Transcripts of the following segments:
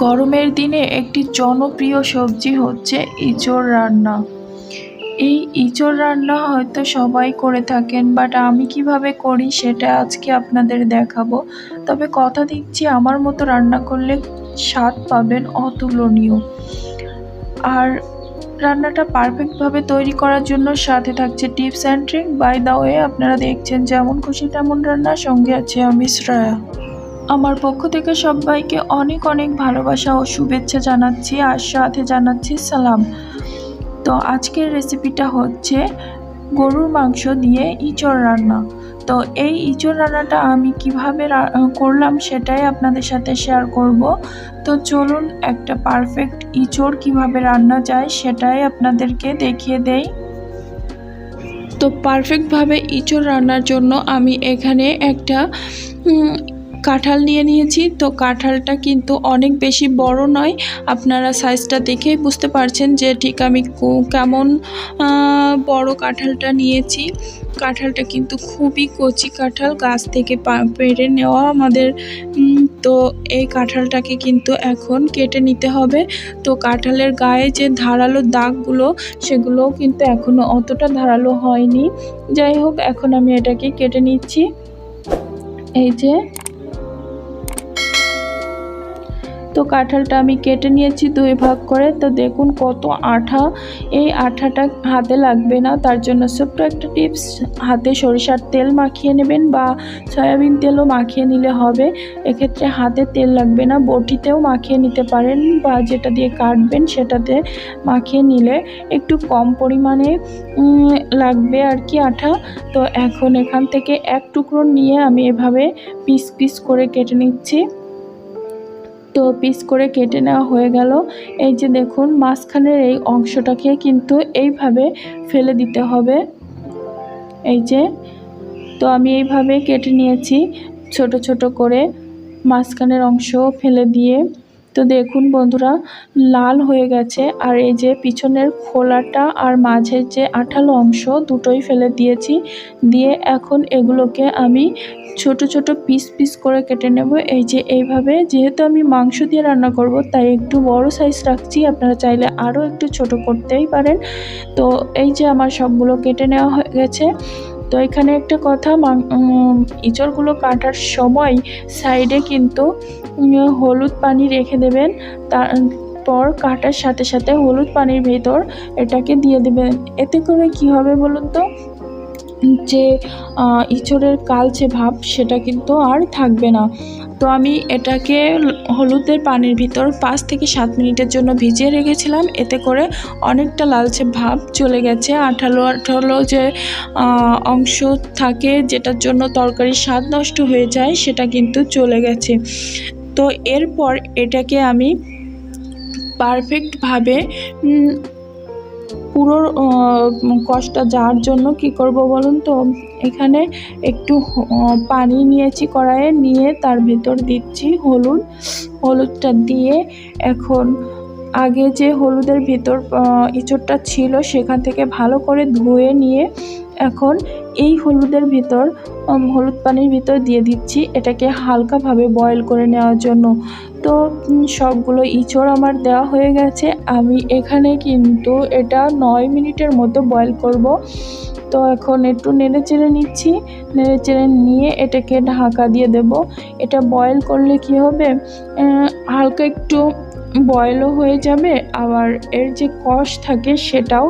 গরমের দিনে একটি জনপ্রিয় সবজি হচ্ছে ইঁচড় রান্না। এই ইঁচড় রান্না হয়তো সবাই করে থাকেন বাট আমি কীভাবে করি সেটা আজকে আপনাদের দেখাবো। তবে কথা দিচ্ছি, আমার মতো রান্না করলে স্বাদ পাবেন অতুলনীয়। আর রান্নাটা পারফেক্টভাবে তৈরি করার জন্য সাথে থাকছে tips and trick by the way আপনারা দেখছেন যেমন খুশি তেমন রান্না সঙ্গে আছে আমি শ্রেয়া। আমার পক্ষ থেকে সবাইকে অনেক অনেক ভালোবাসা ও শুভেচ্ছা জানাচ্ছি আর সাথে জানাচ্ছি সালাম। তো আজকের রেসিপিটা হচ্ছে গরুর মাংস দিয়ে ইঁচড় রান্না। তো এই ইঁচড় রান্নাটা আমি কীভাবে করলাম সেটাই আপনাদের সাথে শেয়ার করব। তো চলুন একটা পারফেক্ট ইঁচড় কীভাবে রান্না যায় সেটাই আপনাদেরকে দেখিয়ে দেই। তো পারফেক্টভাবে ইঁচড় রান্নার জন্য আমি এখানে একটা কাঁঠাল নিয়ে নিয়েছি। তো কাঁঠালটা কিন্তু অনেক বেশি বড় নয়। আপনারা সাইজটা দেখেই বুঝতে পারছেন যে ঠিক আমি কেমন বড় কাঁঠালটা নিয়েছি। কাঁঠালটা কিন্তু খুবই কচি কাঁঠাল, গাছ থেকে পেড়ে নেওয়া আমাদের। তো এই কাঁঠালটাকে কিন্তু এখন কেটে নিতে হবে। তো কাঁঠালের গায়ে যে ধারালো দাগগুলো, সেগুলোও কিন্তু এখনও অতটা ধারালো হয়নি। যাই হোক, এখন আমি এটাকে কেটে নিচ্ছি। এই যে তো কাঁঠালটা আমি কেটে নিয়েছি দুই ভাগ করে। তো দেখুন কত আঠা। এই আঠাটা হাতে লাগবে না, তার জন্য ছোট্ট একটা টিপস, হাতে সরিষার তেল মাখিয়ে নেবেন বা সয়াবিন তেলও মাখিয়ে নিলে হবে। এক্ষেত্রে হাতে তেল লাগবে না, বটিতেও মাখিয়ে নিতে পারেন বা যেটা দিয়ে কাটবেন সেটাতে মাখিয়ে নিলে একটু কম পরিমাণে লাগবে আর কি আঠা। তো এখন এখান থেকে এক টুকরো নিয়ে আমি এভাবে পিস পিস করে কেটে নিচ্ছি। তো পিস করে কেটে নেওয়া হয়ে গেল। এই যে দেখুন, মাঝখানের এই অংশটাকে কিন্তু এইভাবে ফেলে দিতে হবে। এই যে, তো আমি এইভাবে কেটে নিয়েছি ছোট ছোট করে। মাঝখানের অংশ ফেলে দিয়ে তো দেখুন বন্ধুরা, লাল হয়ে গেছে। আর এই যে পিছনের খোলাটা আর মাঝের যে আঠালো অংশ, দুটোই ফেলে দিয়েছি। দিয়ে এখন এগুলোকে আমি ছোট ছোট পিস পিস করে কেটে নেব। এই যে এইভাবে, যেহেতু আমি মাংস দিয়ে রান্না করব, তাই একটু বড় সাইজ রাখছি। আপনারা চাইলে আরও একটু ছোট করতেই পারেন। তো এই যে আমার সবগুলো কেটে নেওয়া হয়ে গেছে। তো এখানে একটা কথা ইঁচড়গুলো কাটার সময় সাইডে কিন্তু হলুদ পানি রেখে দেবেন। তারপর কাটার সাথে সাথে হলুদ পানির ভেতর এটাকে দিয়ে দেবেন। এতে করে কি হবে বলুন তো? যে ইঁচড়ের কালচে ভাব, সেটা কিন্তু আর থাকবে না। তো আমি এটাকে হলুদের পানির ভিতর পাঁচ থেকে সাত মিনিটের জন্য ভিজিয়ে রেখেছিলাম। এতে করে অনেকটা লালচে ভাব চলে গেছে। আঠালো আঠালো যে অংশ থাকে, যেটার জন্য তরকারির স্বাদ নষ্ট হয়ে যায়, সেটা কিন্তু চলে গেছে। তো এরপর এটাকে আমি পারফেক্টভাবে পুরো কষ্টটা কষটা যাওয়ার জন্য কি করব বলুন তো? এখানে একটু পানি নিয়েছি কড়াইয়ে, নিয়ে তার ভেতর দিচ্ছি হলুদ। হলুদটা দিয়ে এখন আগে যে হলুদের ভিতর ইঁচড়টা ছিল সেখান থেকে ভালো করে ধুয়ে নিয়ে এখন এই হলুদের ভিতর হলুদ পানির ভিতর দিয়ে দিচ্ছি এটাকে হালকাভাবে বয়েল করে নেওয়ার জন্য। তো সবগুলো ইঁচড় আমার দেওয়া হয়ে গেছে। আমি এখানে কিন্তু এটা নয় মিনিটের মতো বয়েল করব। তো এখন একটু নেড়ে চেড়ে নিচ্ছি। নেড়ে চেড়ে নিয়ে এটাকে ঢাকা দিয়ে দেব। এটা বয়েল করলে কি হবে? হালকা একটু বয়েলও হয়ে যাবে, আবার এর যে কষ থাকে সেটাও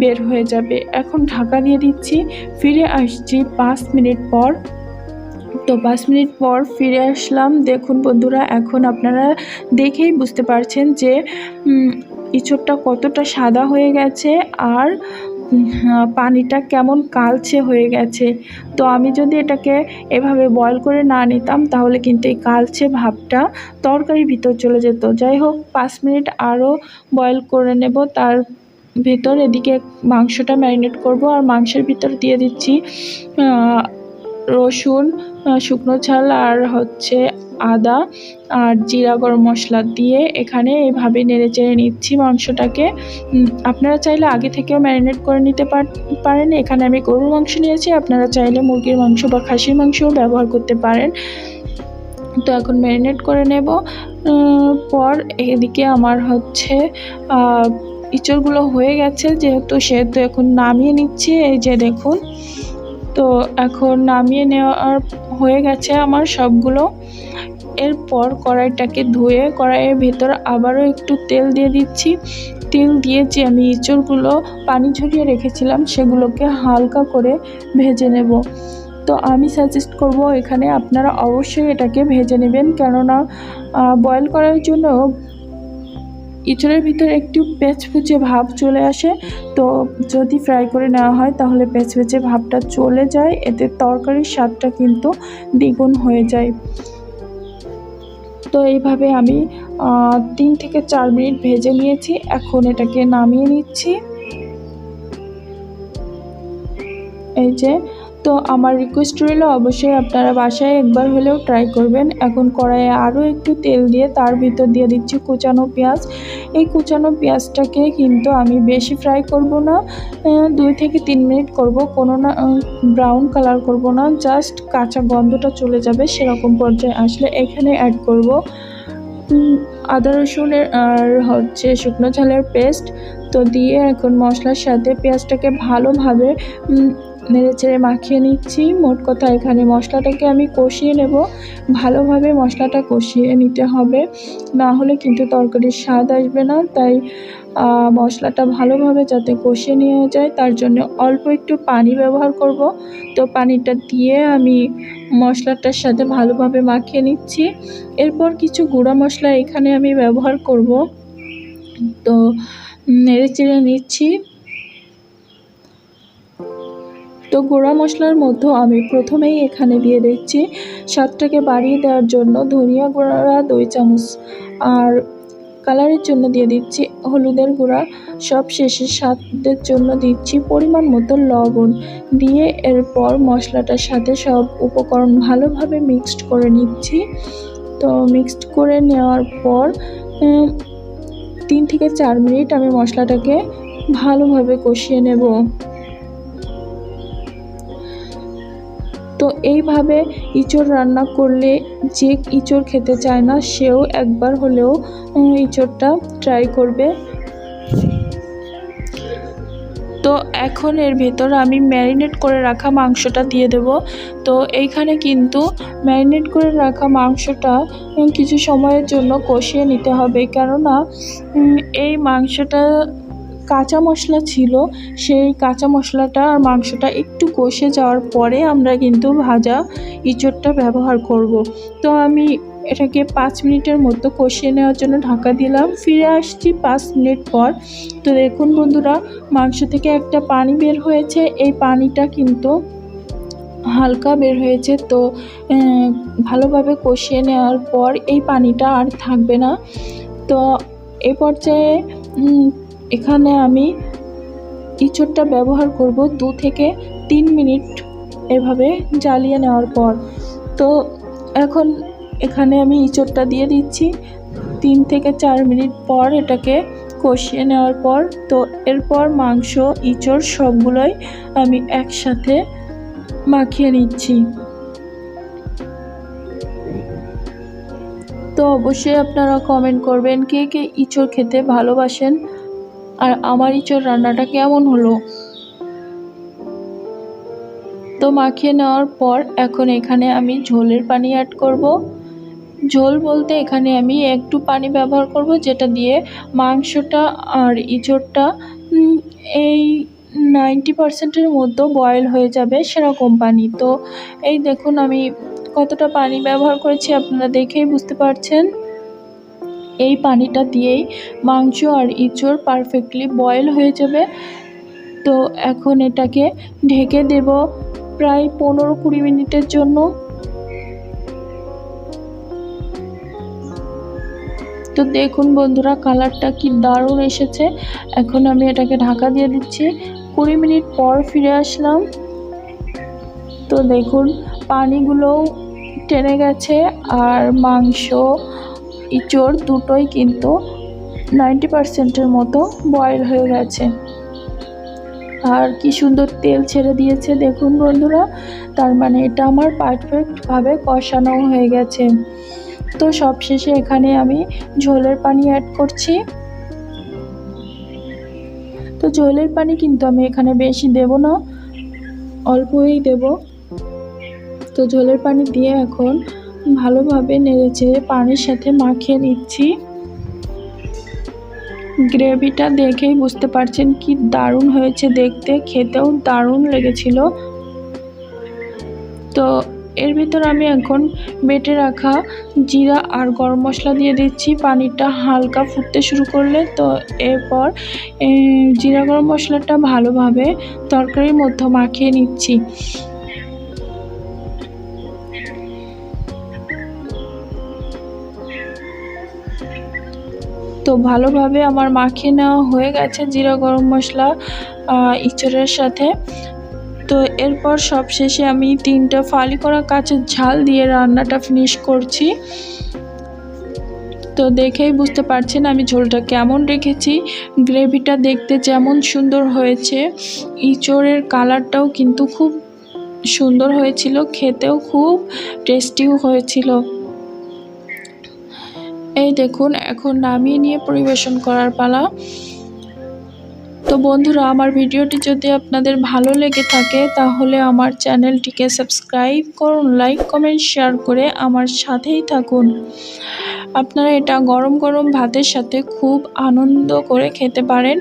বের হয়ে যাবে। এখন ঢাকা দিয়ে দিচ্ছি, ফিরে আসছি পাঁচ মিনিট পর। তো পাঁচ মিনিট পর ফিরে আসলাম। দেখুন বন্ধুরা, এখন আপনারা দেখেই বুঝতে পারছেন যে ইঁচড়টা কতটা সাদা হয়ে গেছে, আর পানিটা কেমন কালচে হয়ে গেছে। তো আমি যদি এটাকে এভাবে বয়ল করে না নিতাম, তাহলে কিন্তু এই কালচে ভাবটা তরকারির ভিতর চলে যেত। যাই হোক, পাঁচ মিনিট আরও বয়ল করে নেব। তার ভেতর এদিকে মাংসটা ম্যারিনেট করব। আর মাংসের ভিতর দিয়ে দিচ্ছি রসুন শুকনো ঝাল আর হচ্ছে আদা আর জিরা, গরম মশলা দিয়ে এখানে এভাবে নেড়ে চেড়ে নিচ্ছি মাংসটাকে। আপনারা চাইলে আগে থেকেও ম্যারিনেট করে নিতে পার- পারেন। এখানে আমি গরুর মাংস নিয়েছি, আপনারা চাইলে মুরগির মাংস বা খাসির মাংসও ব্যবহার করতে পারেন। তো এখন ম্যারিনেট করে নেব। পর এদিকে আমার হচ্ছে ইঁচড়গুলো হয়ে গেছে, যেহেতু সেহেতু এখন নামিয়ে নিচ্ছি, এই যে দেখুন। তো এখন নামিয়ে নেওয়ার হয়ে গেছে আমার সবগুলো। এরপর কড়াইটাকে ধুয়ে কড়াইয়ের ভেতর আবারও একটু তেল দিয়ে দিচ্ছি। তেল দিয়ে যে আমি ইঁচড়গুলো পানি ঝরিয়ে রেখেছিলাম, সেগুলোকে হালকা করে ভেজে নেব। তো আমি সাজেস্ট করব এখানে আপনারা অবশ্যই এটাকে ভেজে নেবেন। কেননা বয়েল করার জন্য ইঁচড়ের ভিতরে একটু পেঁচপুচে ভাব চলে আসে। তো যদি ফ্রাই করে নেওয়া হয়, তাহলে পেঁচপেচে ভাবটা চলে যায়। এতে তরকারির স্বাদটা কিন্তু দ্বিগুণ হয়ে যায়। তো এইভাবে আমি তিন থেকে চার মিনিট ভেজে নিয়েছি। এখন এটাকে নামিয়ে নিচ্ছি। এই যে তো আমার রিকোয়েস্ট রইল, অবশ্যই আপনারা বাসায় একবার হলেও ট্রাই করবেন। এখন কড়াইয়ে আরও একটু তেল দিয়ে তার ভিতর দিয়ে দিচ্ছি কুচানো পেঁয়াজ। এই কুচানো পেঁয়াজটাকে কিন্তু আমি বেশি ফ্রাই করব না দুই থেকে তিন মিনিট করব। কোনো না ব্রাউন কালার করব না জাস্ট কাঁচা গন্ধটা চলে যাবে সেরকম পর্যায়ে আসলে এখানে অ্যাড করব আদা রসুনের আর হচ্ছে শুকনো ঝালের পেস্ট তো দিয়ে এখন মশলার সাথে পেঁয়াজটাকে ভালোভাবে উম, নেড়েচেড়ে মাখিয়ে নিচ্ছি। মোট কথা এখানে মশলাটাকে আমি কষিয়ে নেব। ভালোভাবে মশলাটা কষিয়ে নিতে হবে। না হলে কিন্তু তরকারির স্বাদ আসবে না। তাই মশলাটা ভালোভাবে যাতে কষিয়ে নেওয়া যায় তার জন্য অল্প একটু পানি ব্যবহার করব। তো পানিটা দিয়ে আমি মশলাটার সাথে ভালোভাবে মাখিয়ে নিচ্ছি। এরপর কিছু গুঁড়া মশলা এখানে আমি ব্যবহার করব। তো নেড়ে চেড়ে নিচ্ছি। তো গুঁড়া মশলার মধ্যে আমি প্রথমেই এখানে দিয়ে দিচ্ছি স্বাদটাকে বাড়িয়ে দেওয়ার জন্য ধনিয়া গুঁড়া দুই চামচ আর কালারের জন্য দিয়ে দিচ্ছি হলুদের গুঁড়া। সব শেষে স্বাদের জন্য দিচ্ছি পরিমাণ মতো লবণ দিয়ে এরপর মশলাটার সাথে সব উপকরণ ভালোভাবে মিক্সড করে নিচ্ছি। তো মিক্সড করে নেওয়ার পর তিন থেকে চার মিনিট আমি মশলাটাকে ভালোভাবে কষিয়ে নেব। তো এইভাবে ইঁচড় রান্না করলে যে ইঁচড় খেতে চায় না, সেও একবার হলেও ইঁচড়টা ট্রাই করবে। তো এখন এর ভেতর আমি ম্যারিনেট করে রাখা মাংসটা দিয়ে দেব। তো এইখানে কিন্তু ম্যারিনেট করে রাখা মাংসটা কিছু সময়ের জন্য কষিয়ে নিতে হবে। কেননা এই মাংসটা কাঁচা মশলা ছিল, সেই কাঁচা মশলাটা আর মাংসটা একটু কষে যাওয়ার পরে আমরা কিন্তু ভাজা ইঁচড়টা ব্যবহার করব। তো আমি এটাকে পাঁচ মিনিটের মতো কষিয়ে নেওয়ার জন্য ঢাকা দিলাম। ফিরে আসছি পাঁচ মিনিট পর। তো দেখুন বন্ধুরা, মাংস থেকে একটা পানি বের হয়েছে। এই পানিটা কিন্তু হালকা বের হয়েছে। তো ভালোভাবে কষিয়ে নেওয়ার পর এই পানিটা আর থাকবে না। তো, এ পর্যায়ে এখানে আমি ইঁচড়টা ব্যবহার করব দু থেকে তিন মিনিট এভাবে জ্বালিয়ে নেওয়ার পর। তো এখন এখানে আমি ইঁচড়টা দিয়ে দিচ্ছি। তিন থেকে চার মিনিট পর এটাকে কষিয়ে নেওয়ার পর, তো এরপর মাংস, ইঁচড় সবগুলোই আমি একসাথে মাখিয়ে নিচ্ছি। তো অবশ্যই আপনারা কমেন্ট করবেন কে কে ইঁচড় খেতে ভালোবাসেন। আর আমার ইঁচড় রান্নাটা কেমন হলো? তো মাখিয়ে নেওয়ার পর এখন এখানে আমি ঝোলের পানি অ্যাড করব। ঝোল বলতে এখানে আমি একটু পানি ব্যবহার করব, যেটা দিয়ে মাংসটা আর ইঁচড়টা এই নাইনটি পার্সেন্টের মতো বয়েল হয়ে যাবে সেরকম পানি। তো এই দেখুন আমি কতটা পানি ব্যবহার করেছি, আপনারা দেখেই বুঝতে পারছেন। এই পানিটা দিয়েই মাংস আর ইঁচড় পারফেক্টলি বয়েল হয়ে যাবে। তো এখন এটাকে ঢেকে দেব প্রায় পনেরো কুড়ি মিনিটের জন্য। তো দেখুন বন্ধুরা, কালারটা কি দারুণ এসেছে। এখন আমি এটাকে ঢাকা দিয়ে দিচ্ছি। কুড়ি মিনিট পর ফিরে আসলাম। তো দেখুন, পানিগুলোও টেনে গেছে আর মাংস ইঁচড় দুটোই কিন্তু নাইনটি পার্সেন্টের মতো বয়েল হয়ে গেছে। আর কি সুন্দর তেল ছেড়ে দিয়েছে। দেখুন বন্ধুরা, তার মানে এটা আমার পারফেক্টভাবে কষানো হয়ে গেছে। তো সবশেষে এখানে আমি ঝোলের পানি অ্যাড করছি। তো ঝোলের পানি কিন্তু আমি এখানে বেশি দেব না, অল্পই দেব। তো ঝোলের পানি দিয়ে এখন ভালোভাবে নেড়েছে পানির সাথে মাখিয়ে নিচ্ছি। গ্রেভিটা দেখেই বুঝতে পারছেন কি দারুণ হয়েছে দেখতে, খেতেও দারুণ লেগেছিল। তো এর ভিতর আমি এখন বেটে রাখা জিরা আর গরম মশলা দিয়ে দিচ্ছি। পানিটা হালকা ফুটতে শুরু করলে তো এরপর জিরা গরম মশলাটা ভালোভাবে তরকারির মধ্যে মাখিয়ে নিচ্ছি। তো ভালোভাবে আমার মাখিয়ে নেওয়া হয়ে গেছে জিরা গরম মশলা ইঁচড়ের সাথে। তো এরপর সবশেষে আমি তিনটা ফালি করা কাঁচের ঝাল দিয়ে রান্নাটা ফিনিশ করছি। তো দেখেই বুঝতে পারছেন আমি ঝোলটা কেমন রেখেছি। গ্রেভিটা দেখতে যেমন সুন্দর হয়েছে। ইঁচড়ের কালারটাও কিন্তু খুব সুন্দর হয়েছিল, খেতেও খুব টেস্টিও হয়েছিল। এই দেখুন, এখন নামিয়ে নিয়ে পরিবেশন করার পালা। তো বন্ধুরা, আমার ভিডিওটি যদি আপনাদের ভালো লেগে থাকে, তাহলে আমার চ্যানেলটিকে সাবস্ক্রাইব করুন, লাইক, কমেন্ট, শেয়ার করে আমার সাথেই থাকুন। আপনারা এটা গরম গরম ভাতের সাথে খুব আনন্দ করে খেতে পারেন।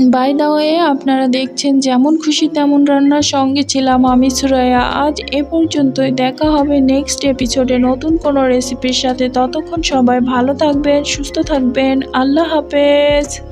বাই দা আপনারা দেখছেন, যেমন খুশি তেমন রান্নার সঙ্গে ছিলাম আমি, সুরাইয়া। আজ এ পর্যন্তই। দেখা হবে নেক্সট এপিসোডে নতুন কোনো রেসিপির সাথে। ততক্ষণ সবাই ভালো থাকবেন, সুস্থ থাকবেন। আল্লাহ হাফেজ।